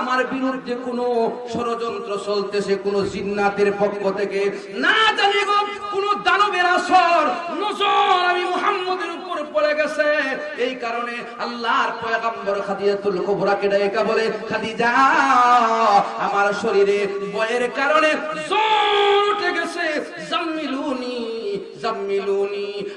আমার বিরুদ্ধে কোনো ষড়যন্ত্র চলতেছে, কোনো জিন্নাতের পক্ষ থেকে। না জানি কোনো দানবের আসর, নজর আমি মুহাম্মদের উপর পড়ে গেছে। এই কারণে আল্লাহর পয়গম্বর খাদিজাতুল কুবরাকে ডাইকা বলে, খাদিজা, আমার শরীরে বয়ের কারণে জ্বর উঠে গেছে। জাম্মিলুনি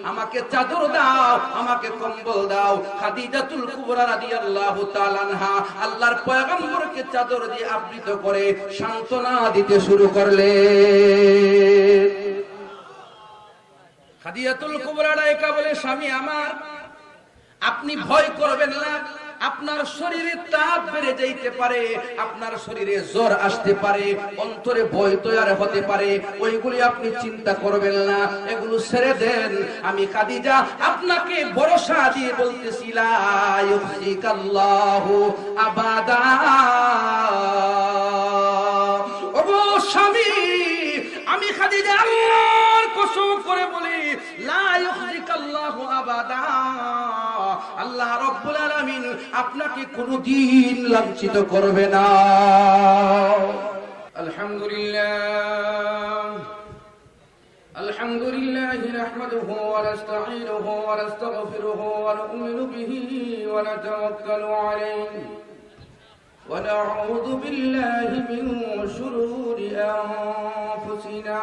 আমাকে চাদর দাও, আমাকে কম্বল দাও। খাদিজাতুল কুবরা রাদিয়াল্লাহু তাআলা আনহা, আল্লাহর পয়গম্বরকে চাদর দিয়ে আবৃত করে সান্ত্বনা দিতে শুরু করলেন খাদিজাতুল কুবরা ডাইকা বলে, স্বামী আমার, আপনি ভয় করবেন না আপনার শরীরে তাপ বেড়ে যাইতে পারে, আপনার শরীরে জ্বর আসতে পারে, অন্তরে ভয় তৈরি হতে পারে, ওইগুলি আপনি চিন্তা করবেন না, এগুলো ছেড়ে দেন। আমি কাদিজা আপনাকে ভরসা দিয়ে বলতেছি, লা আবাদা। আমি খাদিজা আল্লাহর কসম করে বলি, লা ইউহজিকাল্লাহু আবাদা। আল্লাহ রব্বুল আলামিন আপনাকে কোনদিন লাঞ্ছিত করবে না আলহামদুলিল্লাহ الحمد لله نحمده ونستعينه ونستغفره ونؤمن به ونتوكل عليه ونعوذ بالله من شرور أنفسنا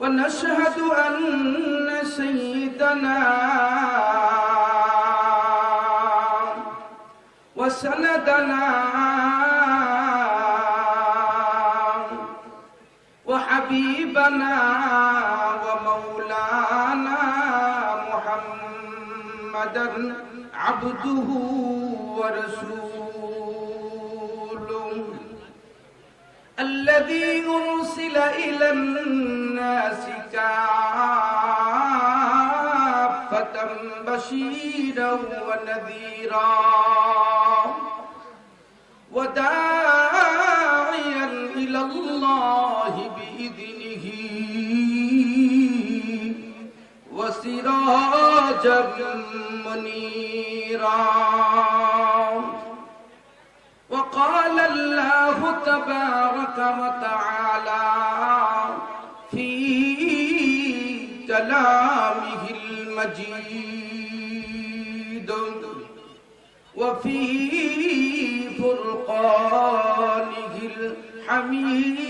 ونشهد أن سيدنا وسندنا وحبيبنا ومولانا محمدا عبده ورسوله. الذي أرسل إلى الناس كافة بشيرا ونذيرا وداعيا إلى الله بإذنه وسراجا منيرا. وقال الله تبارك المجيد وفي فرقانه الحميد.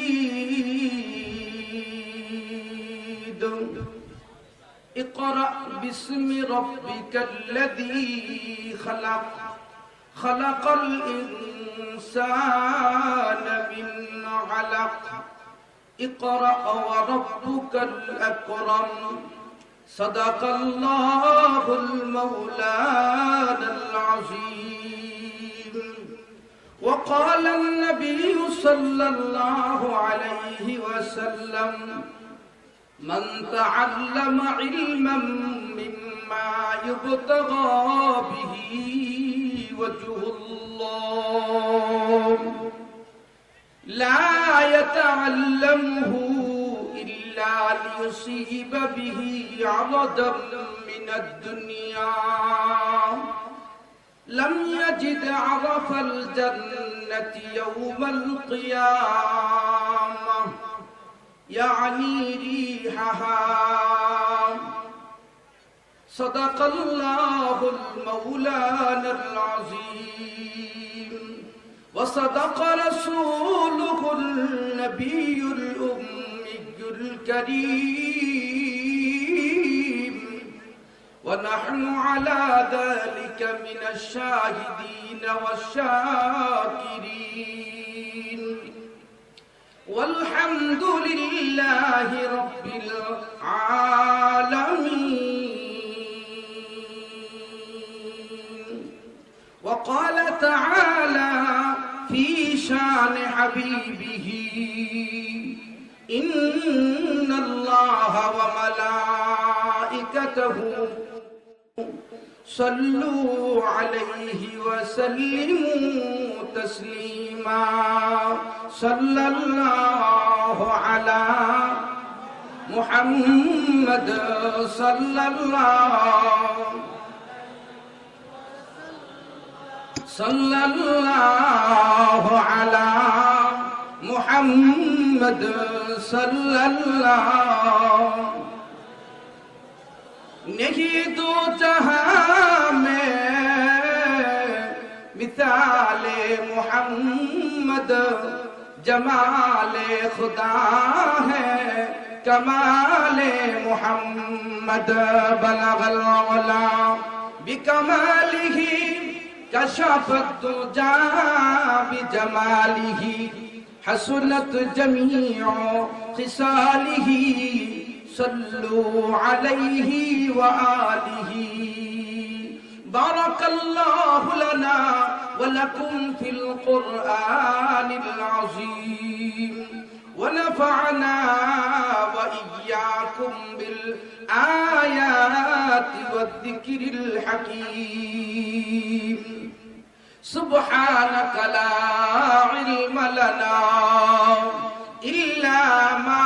اقرأ باسم ربك الذي خلق خلق الإنسان من علق. اقرأ وربك الأكرم. صدق الله المولانا العظيم. وقال النبي صلى الله عليه وسلم من تعلم علما مما يبتغى به وجه الله لا يتعلمه ليصيب به عرضا من الدنيا. لم يجد عرف الجنة يوم القيامة. يعني ريحها. صدق الله المولانا العظيم. وصدق رسوله النبي الأمي. الكريم. ونحن على ذلك من الشاهدين والشاكرين. والحمد لله رب العالمين. وقال تعالى في شان حبيبه إن الله وملائكته صلوا عليه وسلموا تسليما صلى الله على محمد صلى الله صلى الله على محمد صلى اللہ نہیں تو جہاں میں مثال محمد جمال خدا ہے کمال محمد بلغ العلا بکمالہ کشف الدجا بجمالہ حسنت جميع خصاله صلوا عليه وآله. بارك الله لنا ولكم في القرآن العظيم. ونفعنا وإياكم بالآيات والذكر الحكيم. سبحانك لا علم لنا إلا ما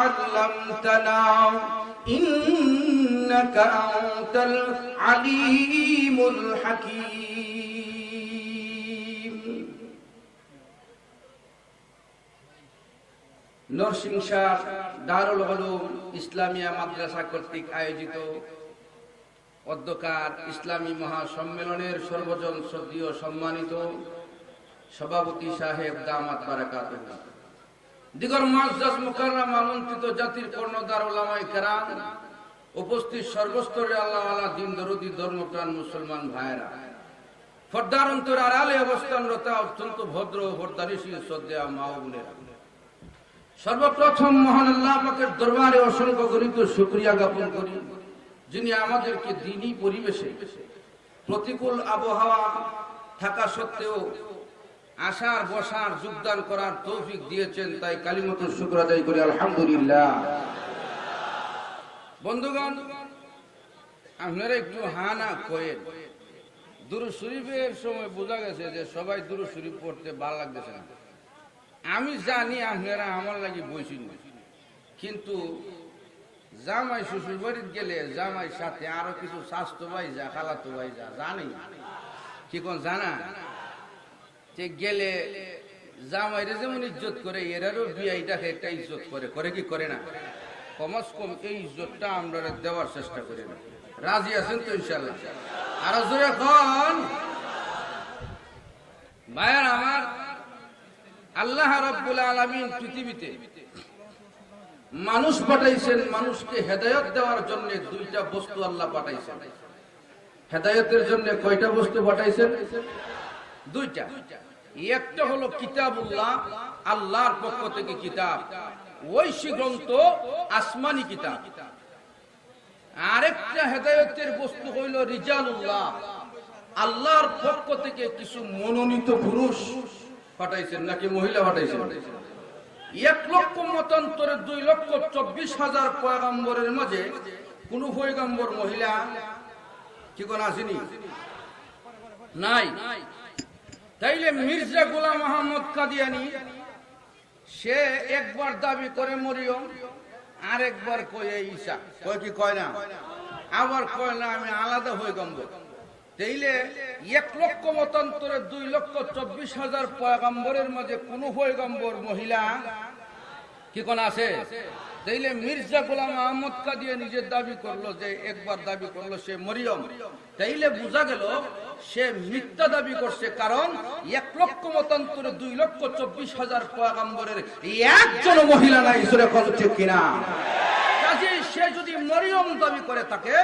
علمتنا إنك أنت العليم الحكيم নরসিংসার দারুল হলুম ইসলামিয়া মাদ্রাসা কর্তৃক আয়োজিত অধ্যকার ইসলামী মহাসম্মেলনের সর্বজন শ্রদ্ধীয় সম্মানিত সভাপতি সাহেব দামাত বারাকাত দিগর মুআজ্জাজ মুকাররম আমন্ত্রিত জাতির কর্ণধার ওলামাই কেরাম, উপস্থিত সর্বস্তরে আল্লাহ আল্লাহ দিন দরদি ধর্মপ্রাণ মুসলমান ভাইরা ফর্দার অন্তর আড়ালে অবস্থানরত অত্যন্ত ভদ্র ও ভর্দারিশী শ্রদ্ধা মা সর্বপ্রথম মহান আল্লাহ পাকের দরবারে অসংখ্য গরিত শুক্রিয়া জ্ঞাপন করি। যিনি আমাদেরকে দিনই পরিবেশে প্রতিকূল আবহাওয়া থাকা সত্ত্বেও আসার বসার যোগদান করার তৌফিক দিয়েছেন, তাই কালিমত শুক্র আদায় করি, আলহামদুলিল্লাহ। বন্ধুগণ, আপনারা একটু হানা কয়েন। দুরু শরীফের সময় বোঝা গেছে যে সবাই দুরু শরীফ পড়তে ভালো লাগতেছে না। আমি জানি আপনারা আমার লাগি বইছি কিন্তু জামাই শ্বশুর বাড়িতে গেলে জামাই সাথে আরও কিছু স্বাস্থ্য ভাই যা, খালাতো ভাই যা জানি কি কোন জানা? যে গেলে জামাইরে যেমন ইজ্জত করে, এরারও বিয়াইটাকে একটা ইজ্জত করে। করে কি করে না? কমস কম এই ইজ্জতটা আমরা দেওয়ার চেষ্টা করি না। রাজি আছেন তো ইনশাল্লাহ ভাইয়ার আমার আল্লাহ রব্বুল আলমিন পৃথিবীতে মানুষ পাঠাইছেন, মানুষকে হেদায়ত দেওয়ার জন্য দুইটা বস্তু আল্লাহ পাঠাইছেন। হেদায়তের জন্য কয়টা বস্তু পাঠাইছেন? দুইটা। একটা হলো কিতাবুল্লাহ, আল্লাহর পক্ষ থেকে কিতাব। ঐশী গ্রন্থ আসমানি কিতাব। আরেকটা হেদায়তের বস্তু হইল রিজালুল্লাহ। আল্লাহর পক্ষ থেকে কিছু মনোনীত পুরুষ পাঠাইছেন, নাকি মহিলা পাঠাইছেন? এক লক্ষ মতান্তরে দুই লক্ষ চব্বিশ হাজার পয়গম্বরের মাঝে কোন পয়গম্বর মহিলা কি কোন আসেনি? নাই। তাইলে মির্জা গোলাম মোহাম্মদ কাদিয়ানি, সে একবার দাবি করে মরিয়ম আর একবার কয়ে ঈশা। কয় কি কয় না? আবার কয় না, আমি আলাদা হয়ে গম্বর তাইলে এক লক্ষ মতান্তরে দুই লক্ষ চব্বিশ হাজার পয়গম্বরের মাঝে কোন পয়গম্বর মহিলা? কি কোন আছে? তাইলে মির্জা গোলাম আহমদ কাদিয়ে নিজের দাবি করল যে একবার দাবি করল সে মরিয়ম। তাইলে বোঝা গেল সে মিথ্যা দাবি করছে কারণ এক লক্ষ মতান্তরে দুই লক্ষ চব্বিশ হাজার পয়গম্বরের একজন মহিলা নাই। সুরে ঠিক কিনা? সে যদি মরিয়ম দাবি করে থাকে,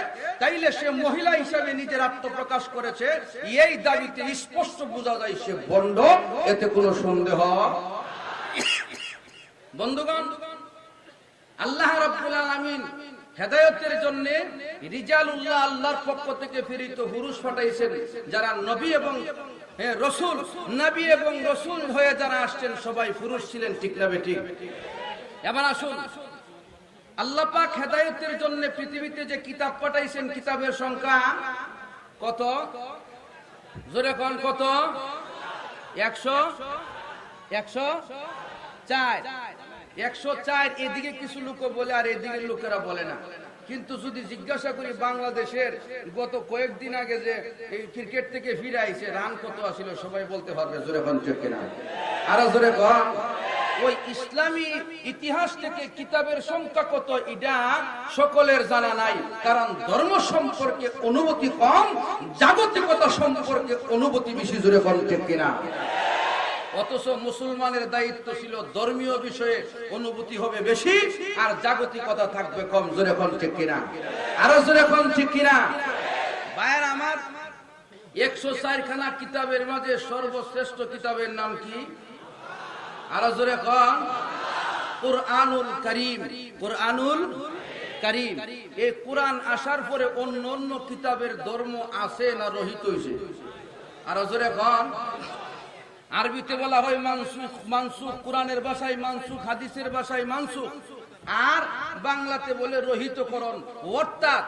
তাইলে সে মহিলা হিসাবে নিজের আত্মপ্রকাশ করেছে। এই দাবিতে স্পষ্ট বোঝা যায় সে বন্ড এতে কোনো সন্দেহ? বন্ধুগণ, আল্লাহ রাব্বুল আলামিন হেদায়তের জন্য রিজালুল্লাহ আল্লাহর পক্ষ থেকে ফিরিত পুরুষ পাঠাইছেন। যারা নবী এবং রসুল, নবী এবং রসুল হয়ে যারা আসছেন, সবাই পুরুষ ছিলেন, ঠিক না বেঠিক এবার আসুন। আল্লাহ পাক হেদায়তের জন্য পৃথিবীতে যে কিতাব পাঠাইছেন, কিতাবের সংখ্যা কত? জোরে কোন, কত? একশো? একশো চার। একশো চার, এদিকে কিছু লোক বলে, আর এদিকে লোকেরা বলে না। কিন্তু যদি জিজ্ঞাসা করি বাংলাদেশের গত কয়েকদিন আগে যে এই ক্রিকেট থেকে ফিরে আইছে, রান কত আসিল, সবাই বলতে পারবে, জোরে কোন, ঠিক কিনা? আরও জোরে কন। ওই ইসলামী ইতিহাস থেকে কিতাবের সংখ্যা কত, এটা সকলের জানা নাই। কারণ ধর্ম সম্পর্কে অনুভূতি কম, জাগতিকতা সম্পর্কে অনুভূতি বেশি জোরে ঠিক কিনা? অথচ মুসলমানের দায়িত্ব ছিল ধর্মীয় বিষয়ে অনুভূতি হবে বেশি, আর জাগতিকতা থাকবে কম, জোরে কোন ঠিক কিনা? আরও জোরে কম ঠিক কিনা? ভাইয়ের আমার একশো চারখানা কিতাবের মাঝে সর্বশ্রেষ্ঠ কিতাবের নাম কি? আরও জোরে কন। কোরআনুল করিম কোরআনুল করিম। এই কোরআন আসার পরে অন্য অন্য কিতাবের ধর্ম আছে না রহিত হয়েছে আরও জোরে কন। আরবিতে বলা হয় মানসুখ মানসুখ, কোরআনের ভাষায় মানসুখ, হাদিসের ভাষায় মানসুখ। আর বাংলাতে বলে রহিতকরণ, অর্থাৎ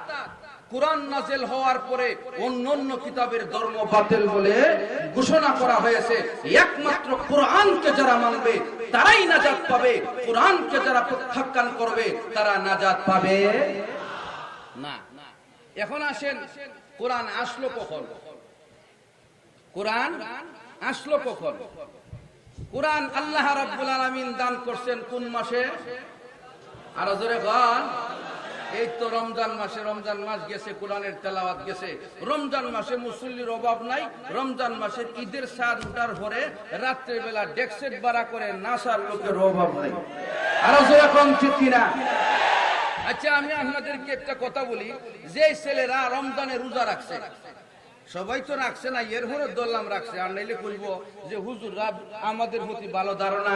কোরআন নাজেল হওয়ার পরে অন্য অন্য কিতাবের ধর্ম বাতিল বলে ঘোষণা করা হয়েছে। একমাত্র কোরআনকে যারা মানবে, তারাই নাজাত পাবে। কোরআনকে যারা প্রত্যাখ্যান করবে, তারা নাজাত পাবে। না, এখন আসেন, কোরআন আসলো কখন? কোরআন আসলো কখন? কোরআন আল্লাহ রাব্বুল আলামিন দান করছেন কোন মাসে? আর জোরে গান এই তো রমজান মাসে, রমজান মাস গেছে, কোরআনের তেলাওয়াত গেছে। রমজান মাসে মুসল্লির অভাব নাই। রমজান মাসের ঈদের সার উঠার পরে রাত্রে বেলা ডেক্সেট বাড়া করে নাসার লোকের অভাব নাই। আরও জোরে কম ঠিক কিনা? আচ্ছা আমি আপনাদেরকে একটা কথা বলি। যে ছেলেরা রমজানে রোজা রাখছে, সবাই তো রাখছে না এর হরে দোল্লাম রাখছে। আর নাইলে করব যে, হুজুর আমাদের প্রতি ভালো ধারণা?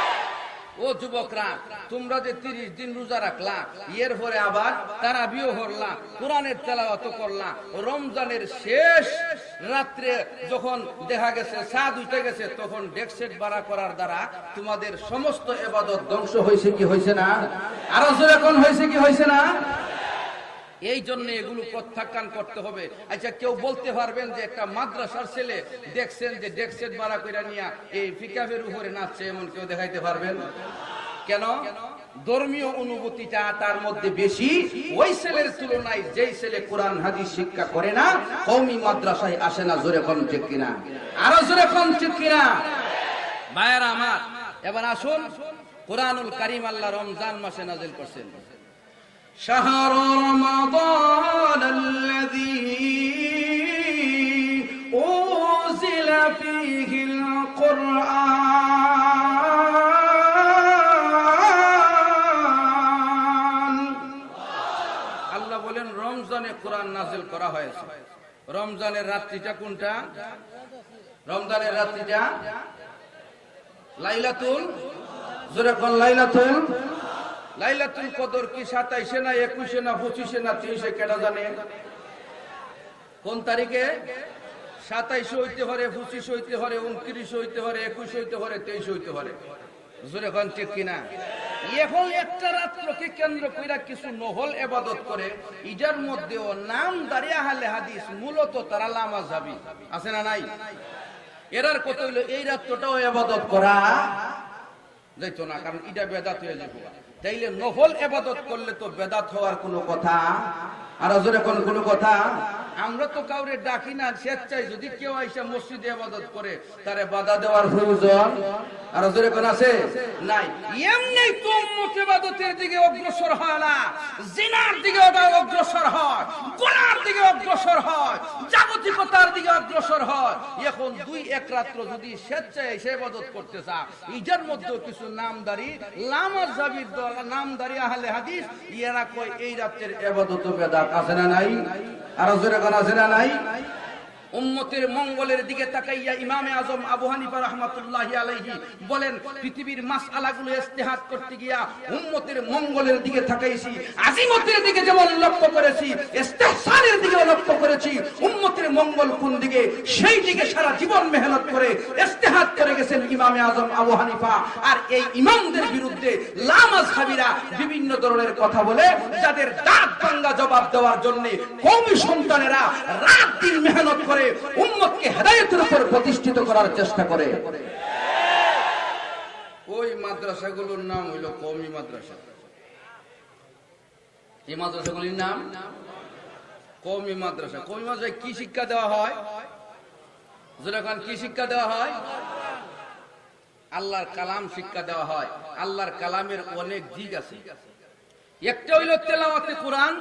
ও যুবকরা, তোমরা যে তিরিশ দিন রোজা রাখলা এর পরে আবার তারা বিয়ে হরলা কোরআনের তেলাওয়াত করলা, রমজানের শেষ রাত্রে যখন দেখা গেছে, সাদ উঠে গেছে, তখন ডেকসেট বাড়া করার দ্বারা তোমাদের সমস্ত এবাদত ধ্বংস হয়েছে কি হয়েছে না? আরও এখন হয়েছে কি হয়েছে না? এই জন্য এগুলো প্রত্যাখ্যান করতে হবে। আচ্ছা কেউ বলতে পারবেন যে একটা মাদ্রাসার ছেলে দেখছেন যে ডেকসেট বাড়া কইরা নিয়ে এই ফিকাফের উপরে নাচছে, এমন কেউ দেখাইতে পারবেন? কেন? ধর্মীয় অনুভূতিটা তার মধ্যে বেশি। ওই ছেলের তুলনায় যেই ছেলে কোরআন, হাদিস শিক্ষা করে না কৌমি মাদ্রাসায় আসে না, জোরে কম ঠিক কিনা? আরও জোরে কম কিনা? ভাইয়ারা আমার, এবার আসুন, কোরআনুল কারিম আল্লাহ রমজান মাসে নাজিল করছেন। شهر رمضان الذي أنزل فيه القرآن আল্লাহ বলেন রমজানে কোরআন নাজিল করা হয়েছে রমজানের রাত্রিটা কোনটা রমজানের রাত্রিটা লাইলাতুল জোরে কোন লাইলাতুল লাইলাতুল কদর কি সাতাইশে না একুশে না পঁচিশে না তিরিশে কেটা জানে? কোন তারিখে? সাতাইশে হইতে পারে, পঁচিশ হইতে পারে, উনত্রিশ হইতে পারে, একুশ হইতে পারে, তেইশ হইতে পারে। জোরে কোন, ঠিক কিনা? এখন একটা রাত্রকে কেন্দ্র কিছু নহল এবাদত করে ইটার মধ্যেও নাম দাঁড়িয়ে হালে হাদিস, মূলত তারা লামা যাবি। আছে না নাই? এরার কত হইল? এই রাত্রটাও এবাদত করা যাইতো না, কারণ এটা বেদাত হয়ে যাবে তাইলে নফল এবাদত করলে তো বেদাত হওয়ার কোনো কথা? আর কোন কোনো কথা? আমরা তো কাউরে ডাকি না, স্বেচ্ছায় যদি কেউ আইসা মসজিদে আবাদত করে, তারে বাধা দেওয়ার প্রয়োজন? আর জোরে কোন আছে? নাই। এমনি তো মুতেবাদতের দিকে অগ্রসর হয় না। জিনার দিকে অগ্রসর হয়, গোনার দিকে অগ্রসর হয় জাগত যান্ত্রিকতার দিকে অগ্রসর হয়। এখন দুই এক রাত্র যদি স্বেচ্ছায় সে ইবাদত করতে চা ইজার মধ্যে কিছু নামদারি লামাজাবির দল, নামদারি আহলে হাদিস ইয়ারা কয় এই রাত্রের ইবাদত বেদাত আছে না নাই? আর জোরে আছে না নাই? উম্মতের মঙ্গলের দিকে তাকাইয়া ইমামে আজম আবু হানিফা রহমাতুল্লাহ আলাইহি বলেন, পৃথিবীর মাসআলাগুলো ইস্তেহাদ করতে গিয়া উম্মতের মঙ্গলের দিকে তাকাইছি আজিমতের দিকে যেমন লক্ষ্য করেছি, ইস্তেহসানের দিকে লক্ষ্য করেছি, উম্মতের মঙ্গল কোন দিকে? সেই দিকে সারা জীবন মেহনত করে ইস্তেহাদ করে গেছেন ইমামে আজম আবু হানিফা। আর এই ইমামদের বিরুদ্ধে লামাজহাবিরা বিভিন্ন ধরনের কথা বলে, যাদের দাঁত ভাঙ্গা জবাব দেওয়ার জন্য কওমি সন্তানেরা রাত দিন মেহনত করে উম্মতকে হেদায়েতের উপর প্রতিষ্ঠিত করার চেষ্টা করে। ওই মাদ্রাসাগুলোর নাম হইল কওমি মাদ্রাসা। এই মাদ্রাসাগুলির নাম? কওমি মাদ্রাসা। কওমি মাদ্রাসায় কি শিক্ষা দেওয়া হয়? যেরকম কি শিক্ষা দেওয়া হয়? আল্লাহর কালাম শিক্ষা দেওয়া হয়। আল্লাহর কালামের অনেক দিক আছে। একটা হইল তেলাওয়াতে কোরআন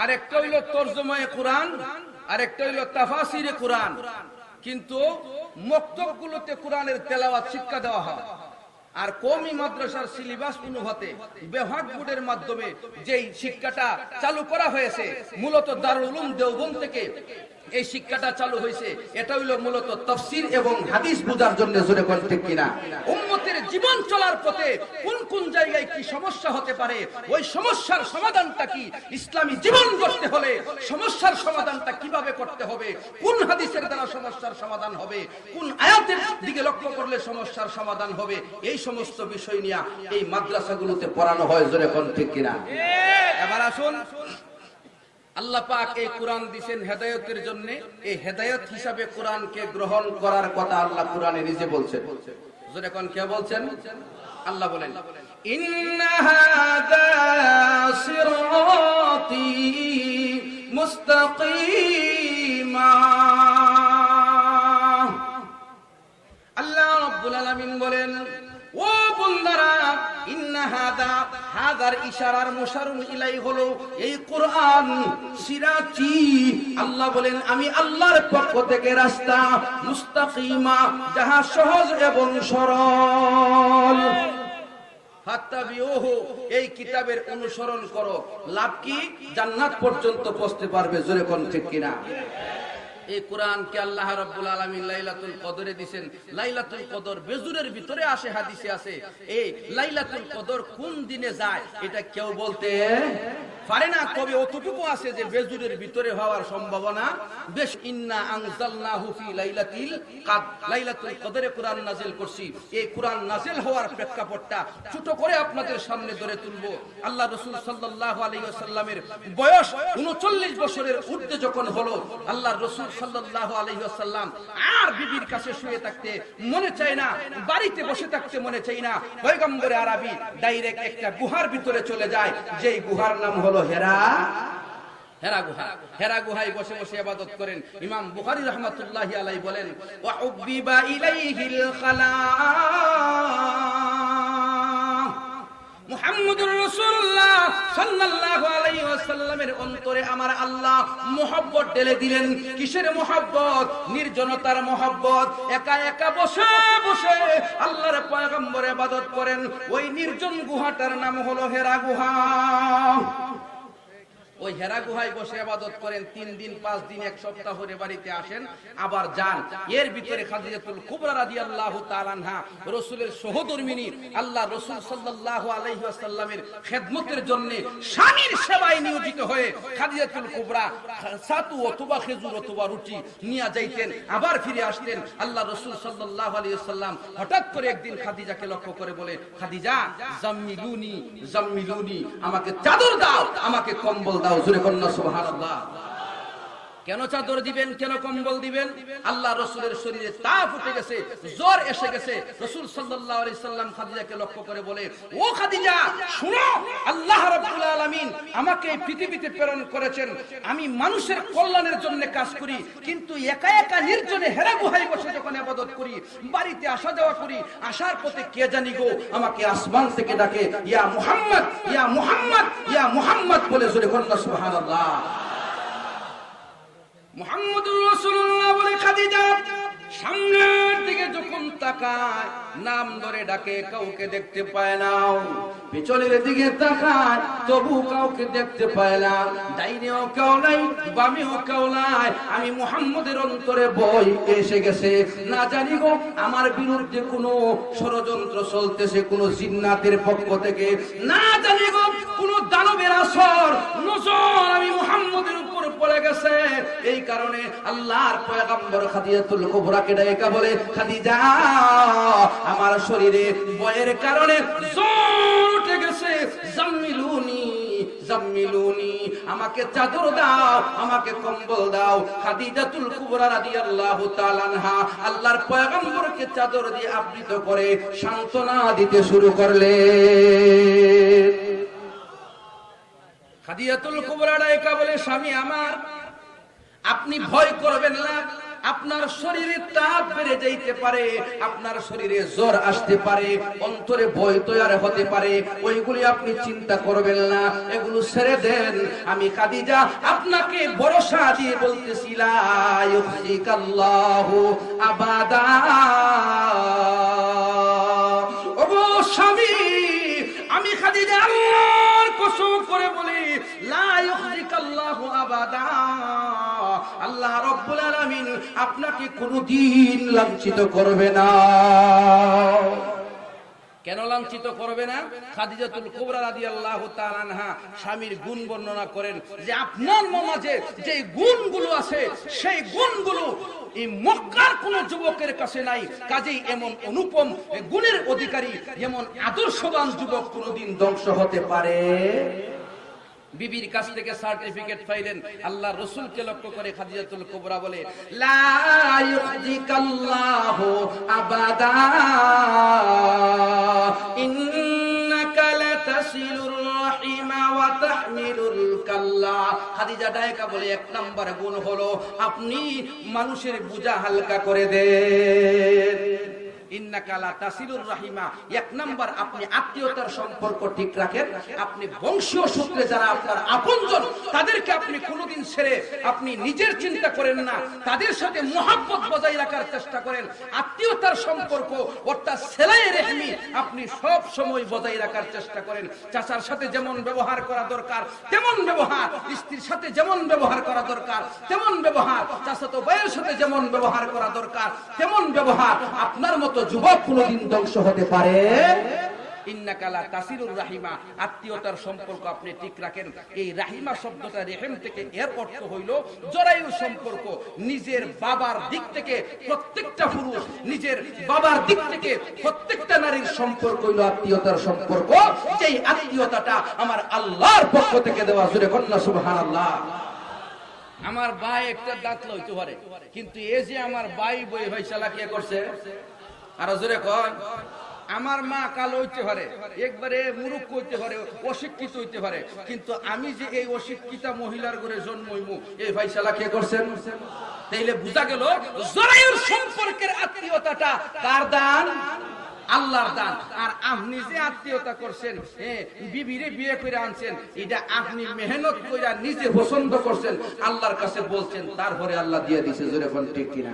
আর একটা হইল তর্জমায়ে কোরআন আর একটা হইল তাফাসিরে কোরআন। কিন্তু মক্তবগুলোতে কোরআনের তেলাওয়াত শিক্ষা দেওয়া হয়। আর কমি মাদ্রাসার সিলেবাস অনুভাতে বিভাগ বোর্ডের মাধ্যমে যেই শিক্ষাটা চালু করা হয়েছে, মূলত দারুল উলুম দেওবন্দ থেকে এই শিক্ষাটা চালু হয়েছে। এটা হইল মূলত তফসির এবং হাদিস বোঝার জন্য জোরে কোন ঠিক কিনা? উম্মতের জীবন চলার পথে কোন কোন জায়গায় কি সমস্যা হতে পারে, ওই সমস্যার সমাধানটা কি? ইসলামী জীবন করতে হলে সমস্যার সমাধানটা কীভাবে করতে হবে? কোন হাদিসের দ্বারা সমস্যার সমাধান হবে? কোন আয়াতের দিকে লক্ষ্য করলে সমস্যার সমাধান হবে? এই সমস্ত বিষয় নিয়ে এই মাদ্রাসাগুলোতে পড়ানো হয় জোরে কোন ঠিক কিনা? এবার আসুন। আল্লাহ পাক এই কোরআন দিবেন হেদায়েতের জন্য। এই হেদায়েত হিসাবে কোরআনকে গ্রহণ করার কথা আল্লাহ কোরআনে নিজে বলছেন। জোরে কোন কে বলছেন? আল্লাহ বলেন, ইন্না হাদা সিরাতি মুস্তাকিমা। আল্লাহ রাব্বুল আলামিন বলেন, ও বন্দারা ইশারার হলো এই কোরআন সিরাতি। আল্লাহ বলেন, আমি আল্লাহর পক্ষ থেকে রাস্তা মুস্তাকিমা, যাহা সহজ এবং সরল। এই কিতাবের অনুসরণ করো। লাভ কি? জান্নাত পর্যন্ত পৌঁছতে পারবে, জোরে কোন ঠিক কিনা? এই কোরআনকে আল্লাহ রাব্বুল আলামিন লাইলাতুল কদরে দিবেন লাইলাতুল কদর বেজুরের ভিতরে আসে, হাদিসে আছে এই লাইলাতুল কদর কোন দিনে যায়, এটা কেউ বলতে পারে না অতটুকু আছে যে বেজুরের ভিতরে হওয়ার সম্ভাবনা। বেশ, ইন্না লাইলাতিল কাদ লাইলাতুল কদরে কোরআন করছি। এই কোরআন হওয়ার প্রেক্ষাপটটা ছোট করে আপনাদের সামনে ধরে আল্লাহ রাসূল সাল্লাল্লাহু আলাইহি ওয়াসাল্লামের বয়স 39 বছরের ঊর্ধ্বে যখন হলো, আল্লাহ রাসূল সাল্লাল্লাহু আলাইহি ওয়াসাল্লাম আর বিবির কাছে শুয়ে থাকতে মনে চায় না, বাড়িতে বসে থাকতে মনে চায় না। পয়গম্বরে আরবি ডাইরেক্ট একটা গুহার ভিতরে চলে যায়, যেই গুহার নাম হলো হেরা? গুহা, হেরা বসে বসে করেন। বলেন ওয়াসাল্লামের অন্তরে আমার আল্লাহ মোহব্বত ঢেলে দিলেন। কিসের মোহব্বত? নির্জনতার মোহব্বত। একা একা বসে বসে আল্লাহর পয়গম্বর ইবাদত করেন। ওই নির্জন গুহাটার নাম হলো হেরা গুহা। ওই হেরা গুহায় বসে আবাদত করেন, তিন দিন, পাঁচ দিন, এক সপ্তাহ হরে বাড়িতে আসেন, আবার যান। এর ভিতরে খাদিজাতুল কুবরা রাদিয়াল্লাহু তাআলা আনহা, রাসূলের সহধর্মিনী, আল্লাহ রাসূল সাল্লাল্লাহু আলাইহি ওয়াসাল্লামের খেদমতের জন্য স্বামীর সেবায় নিয়োজিত হয়ে খাদিজাতুল কুবরা, সাতু অথবা খেজুর অথবা রুটি নিয়ে যাইতেন, আবার ফিরে আসতেন। আল্লাহ রাসূল সাল্লাল্লাহু আলাইহি ওয়াসাল্লাম হঠাৎ করে একদিন খাদিজাকে লক্ষ্য করে বলে, খাদিজা, জাম্মিলুনি জাম্মিলুনি, আমাকে চাদর দাও, আমাকে কম্বল দাও। জোরে কন্যা সুবহানাল্লাহ। কেন চাদর দিবেন, কেন কম্বল দিবেন? আল্লাহ রসুলের শরীরে তাপ উঠে গেছে, জ্বর এসে গেছে। রসুল সাল্লাম খাদিজাকে লক্ষ্য করে বলে, ও খাদিজা, শুনো, আল্লাহ রাব্বুল আলামিন আমাকে এই পৃথিবীতে প্রেরণ করেছেন। আমি মানুষের কল্যাণের জন্য কাজ করি, কিন্তু একা একা নির্জনে হেরা গুহায় বসে যখন ইবাদত করি, বাড়িতে আসা যাওয়া করি, আসার পথে কে জানি গো আমাকে আসমান থেকে ডাকে, ইয়া মুহাম্মদ ইয়া মুহাম্মদ ইয়া মুহাম্মদ বলে জোরে কন্যা সুবহানাল্লাহ। আমি মুহাম্মদের অন্তরে বই এসে গেছে। না জানি গো, আমার বিরুদ্ধে কোনো ষড়যন্ত্র চলতেছে, কোনো জিন্নাতের পক্ষ থেকে। না জানি গো, কোনো দানবের আসর, নজর আমি মুহাম্মদের উপর পড়ে গেছে। এই কারণে আল্লাহর পয়গম্বর খাদিজাতুল কুবরাকে ডাকা বলে, খাদিজা, আমার শরীরে বয়ের কারণে জ্বর উঠে গেছে। জাম্মিলুনি জাম্মিলুনি, আমাকে চাদর দাও, আমাকে কম্বল দাও। খাদিজাতুল কুবরা রাদিয়াল্লাহু তাআলা আনহা আল্লাহর পয়গম্বরকে চাদর দিয়ে আবৃত করে সান্ত্বনা দিতে শুরু করলেন। খাদিজাতুল কুবরা বলে, স্বামী আমার, আপনি ভয় করবেন না। আপনার শরীরে তাপ বেড়ে যাইতে পারে, আপনার শরীরে জ্বর আসতে পারে, অন্তরে ভয় তৈরি হতে পারে। ওইগুলি আপনি চিন্তা করবেন না। এগুলো ছেড়ে দেন। আমি কাদিজা আপনাকে ভরসা দিয়ে বলতেছি, লা ইউহজিকাল্লাহু আবাদা। খাদিজা আল্লাহর কসম করে বলি, লা আবাদা, আল্লাহ আলামিন আপনাকে কোনদিন লাঞ্ছিত করবে না। কেন লাঞ্ছিত করবে না? খাদিজাতুল কুবরা রাদিয়াল্লাহু তাআলা আনহা স্বামীর গুণ বর্ণনা করেন যে আপনার মাঝে যে গুণগুলো আছে, সেই গুণগুলো এই মক্কার কোন যুবকের কাছে নাই। কাজেই এমন অনুপম গুণের অধিকারী, এমন আদর্শবান যুবক কোনদিন ধ্বংস হতে পারে। বিবির কাছ থেকে সার্টিফিকেট পাইলেন। আল্লাহ রসুলকে লক্ষ্য করে খাদিজাতুল কুবরা বলে আবাদা, ইন্নাকা লাতাসিলুর বলে এক নাম্বার গুণ হলো আপনি মানুষের বোঝা হালকা করে দেন। আপনি নিজের চিন্তা করেন না। তাদের সাথে মহাব্বত বজায় রাখার চেষ্টা করেন। আত্মীয়তার সম্পর্ক, অর্থাৎ সেলাই রেহমি, আপনি সব সময় বজায় রাখার চেষ্টা করেন। চাচার সাথে যেমন ব্যবহার করা দরকার, তেমন ব্যবহার। স্ত্রীর সাথে যেমন ব্যবহার করা দরকার, তেমন ব্যবহার। চাচাতো ভাইয়ের সাথে যেমন ব্যবহার করা দরকার, তেমন ব্যবহার। আপনার মতো যুবক কোনোদিন ধ্বংস হতে পারে। ইন্নাকালা তাসিরুর রাহিমা। আত্মীয়তার সম্পর্ক আপনি ঠিক রাখেন। এই রাহিমা শব্দটা রেহেম থেকে এর অর্থ হইল জরায়ুর সম্পর্ক। নিজের বাবার দিক থেকে প্রত্যেকটা পুরুষ নিজের বাবার দিক থেকে প্রত্যেকটা নারীর সম্পর্ক হইল আত্মীয়তার সম্পর্ক। যেই আত্মীয়তাটা আমার আল্লাহর পক্ষ থেকে দেওয়া জুড়ে কন্যা সুবহানাল্লাহ। আমার ভাই একটা দাঁত লইতে পারে। কিন্তু এ যে আমার ভাই বই হইসালা কে করছে আরও আমার মা কালো হইতে পারে, একবারে মুরুখ হইতে পারে, অশিক্ষিত হইতে পারে, কিন্তু আমি যে এই অশিক্ষিতা মহিলার ঘরে জন্মইমু এই ভাইসালা কে করছেন? তাইলে বোঝা গেল, জরায়ুর সম্পর্কের আত্মীয়তাটা কার দান? আল্লাহর দান। আর আপনি যে আত্মীয়তা করছেন বিবিরে বিয়ে করে আনছেন, এটা আপনি মেহনত করে নিজে পছন্দ করছেন, আল্লাহর কাছে বলছেন, তারপরে আল্লাহ দিয়ে দিছে, জোরে কোন ঠিক কিনা?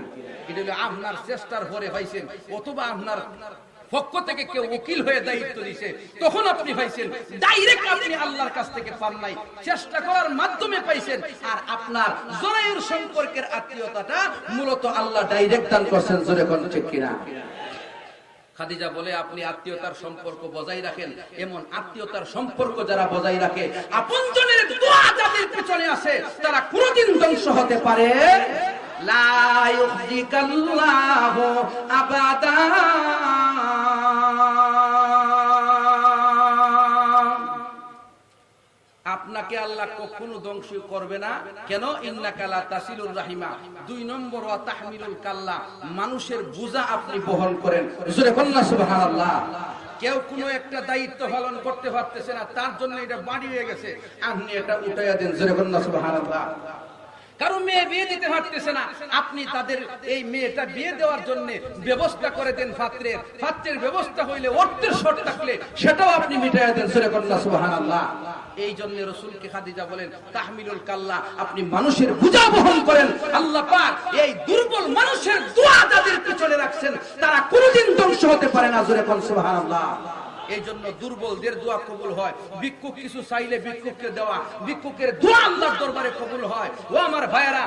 এটা হলো আপনার চেষ্টার পরে পাইছেন, অথবা আপনার পক্ষ থেকে কেউ উকিল হয়ে দায়িত্ব দিছে তখন আপনি পাইছেন, ডাইরেক্ট আপনি আল্লাহর কাছ থেকে পান নাই, চেষ্টা করার মাধ্যমে পাইছেন, আর আপনার জরায়ুর সম্পর্কের আত্মীয়তাটা মূলত আল্লাহ ডাইরেক্ট দান করছেন, জোরে কোন ঠিক কিনা? খাদিজা বলে, আপনি আত্মীয়তার সম্পর্ক বজায় রাখেন। এমন আত্মীয়তার সম্পর্ক যারা বজায় রাখে, আপনজনের দোয়া যাদের পেছনে আসে, তারা কোনদিন ধ্বংস হতে পারে। লা ইউহজিকাল্লাহু আবাদা। আপনাকে আল্লাহ কখনো ধ্বংস করবে না। কেন? ইন্নাকালা তাসিলুর রাহিমা। দুই নম্বর, ওয়া তাহমিলুল কাল্লা। মানুষের বোঝা আপনি বহন করেন। জোরে কন্যা সুবহানাল্লাহ। কেউ কোনো একটা দায়িত্ব পালন করতে পারতেছে না, তার জন্য এটা বাড়ি হয়ে গেছে। আপনি এটা উঠাইয়া দেন। জোরে কন্যা সুবহানাল্লাহ। কারও মেয়ে বিয়ে দিতে পারতেছে না। আপনি তাদের এই মেয়েটা বিয়ে দেওয়ার জন্য ব্যবস্থা করে দেন পাত্রের পাত্রের ব্যবস্থা হইলে অর্থের শর্ত থাকলে সেটাও আপনি মিটাই দেন সুরে কন্যা সুবহানাল্লাহ। এই জন্য রসুল কে খাদিজা বলেন, তাহমিলুল কাল্লা, আপনি মানুষের বোঝা বহন করেন। আল্লাহ পাক এই দুর্বল মানুষের দোয়া তাদের পিছনে রাখছেন, তারা কোনদিন ধ্বংস হতে পারে না জোরে কন আল্লাহ এই জন্য দুর্বলদের দোয়া কবুল হয়। ভিক্ষুক কিছু চাইলে ভিক্ষুককে দেওয়া। ভিক্ষুকের দোয়া আল্লাহর দরবারে কবুল হয়। ও আমার ভাইয়েরা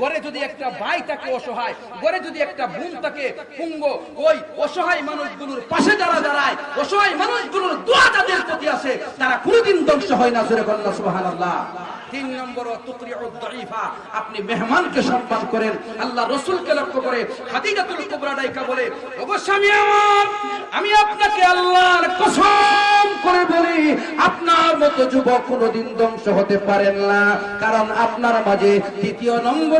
ঘরে যদি একটা ভাই থাকে অসহায় ঘরে যদি একটা বোন থাকে পুঙ্গ, ওই অসহায় মানুষগুলোর পাশে যারা দাঁড়ায়, অসহায় মানুষগুলোর দোয়া যাদের প্রতি আছে, তারা কোনোদিন ধ্বংস হয় না, জোরে কন্যা সুবহানাল্লাহ। তিন নম্বর আপনি মেহমানকে সম্মান করেন, আল্লাহ রসুলকে লক্ষ্য করে খাদিজাতুল কুবরা ডাইকা বলে আমার, আমি আপনাকে আল্লাহর কসম করে বলি, আপনার মতো যুবক কোনোদিন ধ্বংস হতে পারেন না, কারণ আপনার মাঝে দ্বিতীয়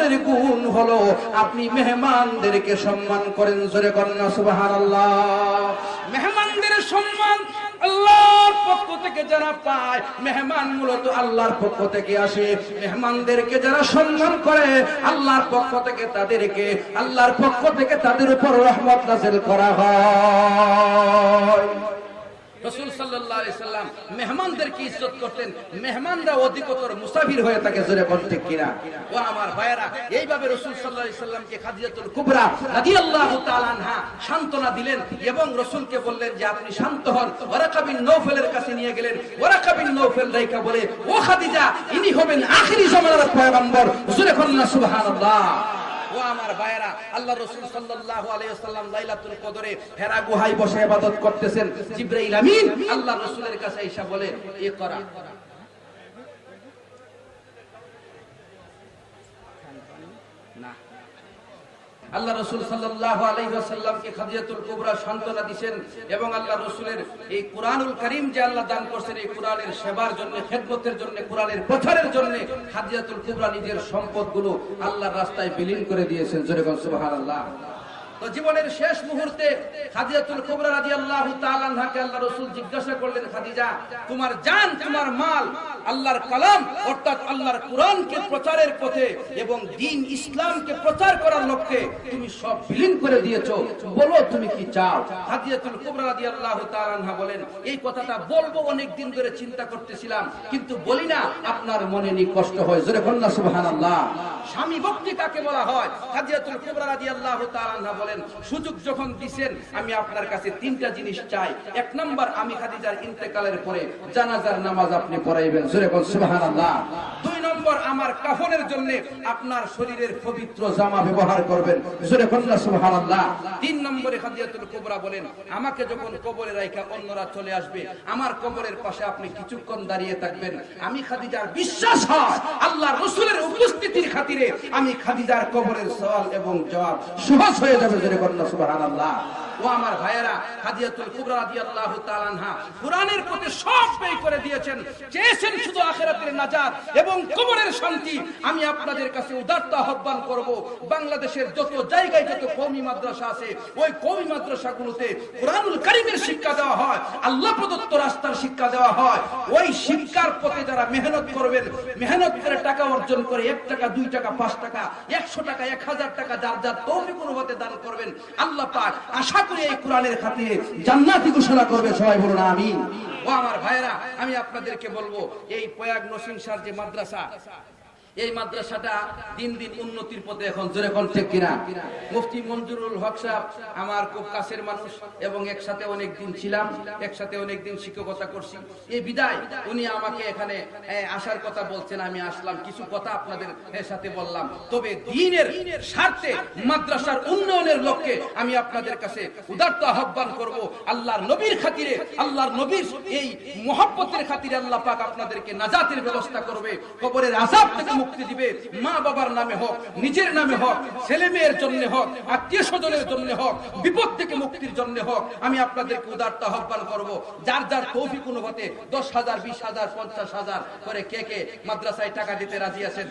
নম্বরের গুণ হলো আপনি মেহমানদেরকে সম্মান করেন, জোরে কন্যা সুবহানাল্লাহ। মেহমানদের সম্মান আল্লাহর পক্ষ থেকে যারা পায়, মেহমান মূলত আল্লাহর পক্ষ থেকে আসে। মেহমানদেরকে যারা সম্মান করে, আল্লাহর পক্ষ থেকে তাদেরকে, আল্লাহর পক্ষ থেকে তাদের উপর রহমত নাজিল করা হয়। রসুল আলাইহি সাল্লাম মেহমানদেরকে ইজ্জত করতেন। মেহমানরা অধিকতর মুসাফির হয়ে থাকে জোরে বলতে কিনা? ও আমার ভাইয়েরা, এইভাবে রসুল আলাইহি সাল্লামকে খাদিজাতুল কুবরা রাদিয়াল্লাহু তাআলা আনহা সান্তনা দিলেন এবং রসুলকে বললেন যে, আপনি শান্ত হন। ওয়ারাকা বিন নওফেলের কাছে নিয়ে গেলেন। ওয়ারাকা বিন নওফেল রাইকা বলে, ও খাদিজা, ইনি হবেন আখিরি জামানার পয়গম্বর। জোরে কন্না সুবহানাল্লাহ। আমার ভাইয়েরা, আল্লাহ রসুল সাল্লাহ আলাইসাল্লাম লাইলাতুল কদরে হেরা গুহায় বসে ইবাদত করতেছেন। জিব্রাইল আমিন আল্লাহ রসুলের কাছে এসে বলে এ করা আল্লাহ রসুল সাল্লাহ আলাইহি ওয়াসাল্লামকে খাদিজাতুল কুবরা সান্ত্বনা দিচ্ছেন এবং আল্লাহ রসুলের এই কোরআনুল করিম যে আল্লাহ দান করছেন, এই কোরআনের সেবার জন্য, খেদমতের জন্য, কোরআনের প্রচারের জন্য খাদিজাতুল কুবরা নিজের সম্পদগুলো আল্লাহর রাস্তায় বিলীন করে দিয়েছেন। জোরে সুবাহ সুবহানাল্লাহ। তো জীবনের শেষ মুহূর্তে খাদিজাতুল কুবরা রাদিয়াল্লাহু তাআলা আনহাকে আল্লাহ রাসূল জিজ্ঞাসা করলেন, খাদিজা, তোমার জান, তোমার মাল আল্লাহর কালাম, অর্থাৎ আল্লাহর কোরআনকে প্রচারের পথে এবং দ্বীন ইসলামকে প্রচার করার লক্ষ্যে তুমি সব বিলীন করে দিয়েছ। বলো তুমি কি চাও? খাদিজাতুল কুবরা রাদিয়াল্লাহু তাআলা আনহা বলেন, এই কথাটা বলব অনেক দিন ধরে চিন্তা করতেছিলাম, কিন্তু বলি না, আপনার মনে নি কষ্ট হয়। জোরে কন্যা সুবহানাল্লাহ। স্বামী ভক্তি কাকে বলা হয়? খাদিজাতুল কুবরা রাদিয়াল্লাহু তাআলা আনহা বলেন, সুযোগ যখন দিছেন, আমি আপনার কাছে তিনটা জিনিস চাই। এক নাম্বার, আমি খাদিজার ইন্তেকালের পরে জানাজার নামাজ আপনি পড়াইবেন। সুরে বল, সুবহানাল্লাহ। দুই নম্বর আমার কাফনের জন্য আপনার শরীরের পবিত্র জামা ব্যবহার করবেন। সুবহানাল্লাহ। তিন নম্বরে খাদিজাতুল কুবরা বলেন, আমাকে যখন কবরে রাইখা অন্যরা চলে আসবে, আমার কবরের পাশে আপনি কিছুক্ষণ দাঁড়িয়ে থাকবেন। আমি খাদিজার বিশ্বাস হয়, আল্লাহ রসুলের উপস্থিতির খাতিরে আমি খাদিজার কবরের সওয়াল এবং জবাব সহজ হয়ে যাবে। সুবহানাল্লাহ। ও আমার ভাইয়েরা, হাদিয়াতুল কুবরা রাদিয়াল্লাহু তাআলা আনহা, কোরআনের প্রতি সব ব্যয় করে দিয়েছেন। চেয়েছেন শুধু আখিরাতের নাজাত এবং কবরের শান্তি। আমি আপনাদের কাছে উদারতা আহ্বান করব, বাংলাদেশের যত জায়গায় যত কওমি মাদ্রাসা আছে, ওই কওমি মাদ্রাসাগুলোতে কোরআনুল কারীমের শিক্ষা দেওয়া হয়, আল্লাহ প্রদত্ত রাস্তার শিক্ষা দেওয়া হয়। ওই শিক্ষার পথে যারা মেহনত করবেন, মেহনত করে টাকা অর্জন করে, এক টাকা, দুই টাকা, পাঁচ টাকা, একশো টাকা, এক হাজার টাকা, যার যার তৌফিক অনুভূতে দান করবেন, আল্লাহ পাক আশা করি এই কোরআনের খাতিরে জান্নাতি ঘোষণা করবে, সবাই বলুন আমি ও আমার ভাইরা আমি আপনাদেরকে বলব, এই পয়াগ নসিম সার যে মাদ্রাসা এই মাদ্রাসাটা দিন দিন উন্নতির পথে এখন, জোরে কোন কিনা? মুফতি মঞ্জুরুল হক সাহেব আমার খুব কাছের মানুষ এবং একসাথে অনেক দিন ছিলাম, একসাথে অনেক দিন শিক্ষকতা করছি। এই বিদায়, উনি আমাকে এখানে আসার কথা বলছেন, আমি আসলাম। কিছু কথা আপনাদের সাথে বললাম। তবে দিনের স্বার্থে মাদ্রাসার উন্নয়নের লক্ষ্যে আমি আপনাদের কাছে উদার্ত আহ্বান করব। আল্লাহর নবীর খাতিরে, আল্লাহর নবীর এই মহব্বতের খাতিরে আল্লাহ পাক আপনাদেরকে নাজাতের ব্যবস্থা করবে। কবরের আজাব থেকে মুক্তি দিবে। মা বাবার নামে হোক, নিজের নামে হোক, ছেলে মেয়ের জন্য হোক, আত্মীয় স্বজনের জন্য হোক, বিপদ থেকে মুক্তির জন্য হোক, আমি আপনাদেরকে উদারতা আহ্বান করব। যার যার তৌফিক অনুভূতে দশ হাজার, বিশ হাজার, পঞ্চাশ হাজার করে কে কে মাদ্রাসায় টাকা দিতে রাজি আছেন?